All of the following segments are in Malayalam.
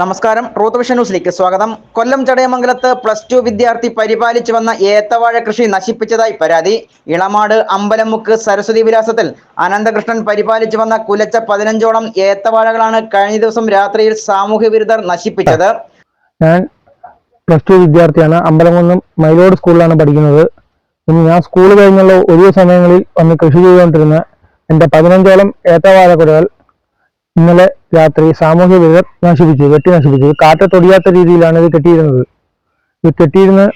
നമസ്കാരം. ട്രൂത്ത് വിഷൻ ന്യൂസിലേക്ക് സ്വാഗതം. കൊല്ലം ചടയമംഗലത്ത് പ്ലസ് ടു വിദ്യാർത്ഥി പരിപാലിച്ചു വന്ന ഏത്തവാഴ കൃഷി നശിപ്പിച്ചതായി പരാതി. ഇളമാട് അമ്പലമുക്ക് സരസ്വതി വിലാസത്തിൽ അനന്തകൃഷ്ണൻ പരിപാലിച്ചു വന്ന കുലച്ച പതിനഞ്ചോളം ഏത്തവാഴകളാണ് കഴിഞ്ഞ ദിവസം രാത്രിയിൽ സാമൂഹ്യ വിരുദ്ധർ നശിപ്പിച്ചത്. ഞാൻ പ്ലസ് ടു വിദ്യാർത്ഥിയാണ്. അമ്പലംകുന്നം മൈലോഡ് സ്കൂളിലാണ് പഠിക്കുന്നത്. ഞാൻ സ്കൂൾ കഴിഞ്ഞുള്ള ഒഴിവ് സമയങ്ങളിൽ വന്ന് കൃഷി ചെയ്തുകൊണ്ടിരുന്ന എന്റെ പതിനഞ്ചോളം ഏത്തവാഴ കുലകൾ ഇന്നലെ രാത്രി സാമൂഹ്യ വിരുദ്ധർ നശിപ്പിച്ചു വെട്ടി നശിപ്പിച്ചു. കാറ്റ തൊടിയാത്ത രീതിയിലാണ് ഇത് കെട്ടിയിരുന്നത്. ഇത് കെട്ടിയിരുന്ന്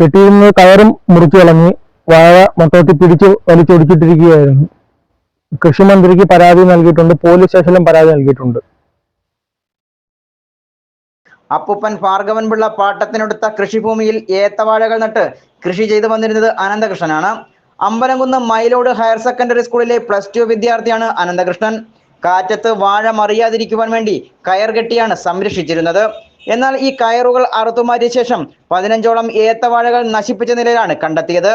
കെട്ടിയിരുന്നത് കയറും മുറിച്ചു കളഞ്ഞ് വാഴ മൊത്തത്തിൽ പിടിച്ചു വലിച്ചൊടിച്ചിട്ടിരിക്കുകയായിരുന്നു. കൃഷിമന്ത്രിക്ക് പരാതി നൽകിയിട്ടുണ്ട് പോലീസ് സ്റ്റേഷനിലും പരാതി നൽകിയിട്ടുണ്ട്. അപ്പുപ്പൻ ഭാർഗവൻപിള്ള പാട്ടത്തിനെടുത്ത കൃഷിഭൂമിയിൽ ഏത്തവാഴകൾ നട്ട് കൃഷി ചെയ്തു വന്നിരുന്നത് അനന്തകൃഷ്ണനാണ്. അമ്പലംകുന്ന് മൈലോട് ഹയർ സെക്കൻഡറി സ്കൂളിലെ പ്ലസ് ടു വിദ്യാർത്ഥിയാണ് അനന്തകൃഷ്ണൻ. കാറ്റത്ത് വാഴ മറിയാതിരിക്കുവാൻ വേണ്ടി കയർ കെട്ടിയാണ് സംരക്ഷിച്ചിരുന്നത്. എന്നാൽ ഈ കയറുകൾ അറുത്തുമാറ്റിയ ശേഷം പതിനഞ്ചോളം ഏത്തവാഴകൾ നശിപ്പിച്ച നിലയിലാണ് കണ്ടെത്തിയത്.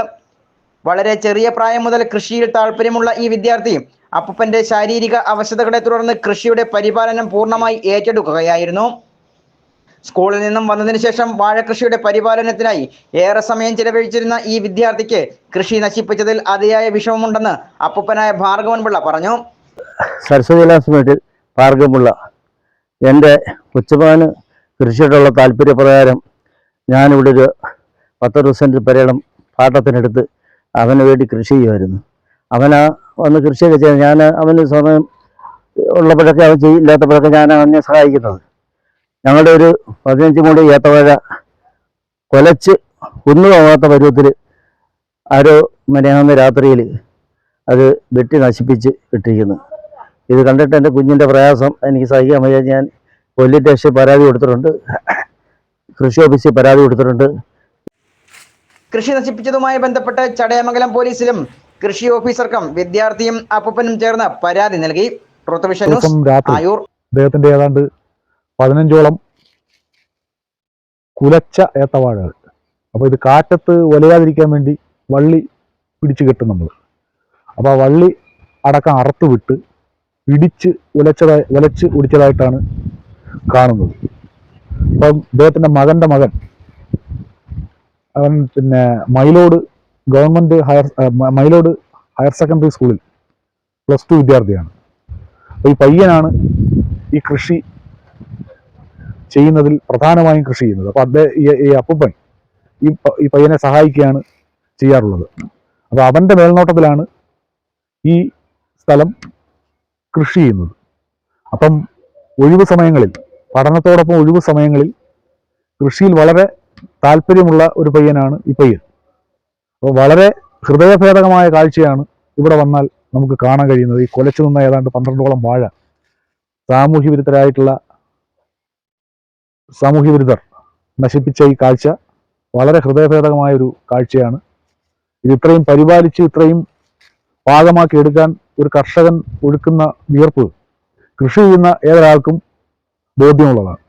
വളരെ ചെറിയ പ്രായം മുതൽ കൃഷിയിൽ താല്പര്യമുള്ള ഈ വിദ്യാർത്ഥി അപ്പൂപ്പന്റെ ശാരീരിക അവശതകളെ തുടർന്ന് കൃഷിയുടെ പരിപാലനം പൂർണമായി ഏറ്റെടുക്കുകയായിരുന്നു. സ്കൂളിൽ നിന്നും വന്നതിന് ശേഷം വാഴകൃഷിയുടെ പരിപാലനത്തിനായി ഏറെ സമയം ചിലവഴിച്ചിരുന്ന ഈ വിദ്യാർത്ഥിക്ക് കൃഷി നശിപ്പിച്ചതിൽ അതിയായ വിഷമമുണ്ടെന്ന് അപ്പൂപ്പനായ ഭാർഗവൻ പിള്ള പറഞ്ഞു. സരസ്വതി വിലാസ് വീട്ടിൽ പാർഗമുള്ള എന്റെ കൊച്ചുമാന് കൃഷിയോടുള്ള താല്പര്യപ്രകാരം ഞാനിവിടെ ഒരു പത്ത് സെന്റ് പരേടം പാട്ടത്തിനെടുത്ത് അവന് വേണ്ടി കൃഷി ചെയ്യുമായിരുന്നു. അവനാ വന്ന് കൃഷിയൊക്കെ ചെയ്യാൻ ഞാൻ അവന് സമയം ഉള്ളപ്പോഴൊക്കെ അവൻ ചെയ്യില്ലാത്തപ്പോഴൊക്കെ ഞാൻ അവനെ സഹായിക്കുന്നത്. ഞങ്ങളുടെ ഒരു പതിനഞ്ച് മൂടി ഏത്തവാഴ കൊലച്ച് ഒന്നുമാകാത്ത പരുവത്തിൽ ആരോ മലയാവുന്ന രാത്രിയിൽ അത് വെട്ടി നശിപ്പിച്ച് ഇട്ടിരിക്കുന്നു. ഇത് കണ്ടിട്ട് എന്റെ കുഞ്ഞിന്റെ പ്രയാസം എനിക്ക് സഹിക്കാൻ വയ്യ. ഞാൻ പോലീസ് സ്റ്റേഷനിൽ പരാതി കൊടുത്തിട്ടുണ്ട്. കൃഷി ഓഫീസിൽ പരാതി കൊടുത്തിട്ടുണ്ട്. കൃഷി നശിപ്പിച്ചതുമായി ബന്ധപ്പെട്ട് ചടയമംഗലം പോലീസിലും കൃഷി ഓഫീസർക്കും വിദ്യാർത്ഥിയും അപ്പനും ചേർന്ന് പരാതി നൽകി. Truth news Ayoor. അദ്ദേഹത്തിന്റെ ഏതാണ്ട് പതിനഞ്ചോളം കുലച്ച ഏത്തവാഴകൾ. അപ്പോൾ ഇത് കാറ്റത്ത് വലയാതിരിക്കാൻ വേണ്ടി വള്ളി പിടിച്ചു കെട്ടും നമ്മൾ. അപ്പോൾ ആ വള്ളി അടക്കം അറുത്ത് വിട്ട് ഇടിച്ച് ഉലച്ചതായി ഉലച്ച് ഉടിച്ചതായിട്ടാണ് കാണുന്നത്. അപ്പം ഇദ്ദേഹത്തിന്റെ മകന്റെ മകൻ അവൻ പിന്നെ Mylode government higher Mylode higher secondary സ്കൂളിൽ പ്ലസ് ടു വിദ്യാർത്ഥിയാണ്. അപ്പോൾ ഈ പയ്യനാണ് ഈ കൃഷി ചെയ്യുന്നതിൽ പ്രധാനമായും കൃഷി ചെയ്യുന്നത്. അപ്പോൾ അദ്ദേഹം ഈ അപ്പൂപ്പൻ ഈ ഈ പയ്യനെ സഹായിക്കുകയാണ് ചെയ്യാറുള്ളത്. അപ്പോൾ അവന്റെ മേൽനോട്ടത്തിലാണ് ഈ സ്ഥലം കൃഷി ചെയ്യുന്നത് അപ്പം ഒഴിവ് സമയങ്ങളിൽ പഠനത്തോടൊപ്പം ഒഴിവ് സമയങ്ങളിൽ കൃഷിയിൽ വളരെ താല്പര്യമുള്ള ഒരു പയ്യനാണ് ഈ പയ്യൻ. അപ്പോൾ വളരെ ഹൃദയഭേദകമായ കാഴ്ചയാണ് ഇവിടെ വന്നാൽ നമുക്ക് കാണാൻ കഴിയുന്നത്. ഈ കൊലച്ചു നിന്ന ഏതാണ്ട് പന്ത്രണ്ടോളം വാഴ സാമൂഹ്യ വിരുദ്ധരായിട്ടുള്ള സാമൂഹ്യ വിരുദ്ധർ നശിപ്പിച്ച ഈ കാഴ്ച വളരെ ഹൃദയഭേദകമായ ഒരു കാഴ്ചയാണ്. ഇത് ഇത്രയും പരിപാലിച്ച് ഇത്രയും പാകമാക്കി എടുക്കാൻ ഒരു കർഷകൻ ഒഴുക്കുന്ന വിയർപ്പ് കൃഷി ചെയ്യുന്ന ഏതൊരാൾക്കും ബോധ്യമുള്ളതാണ്.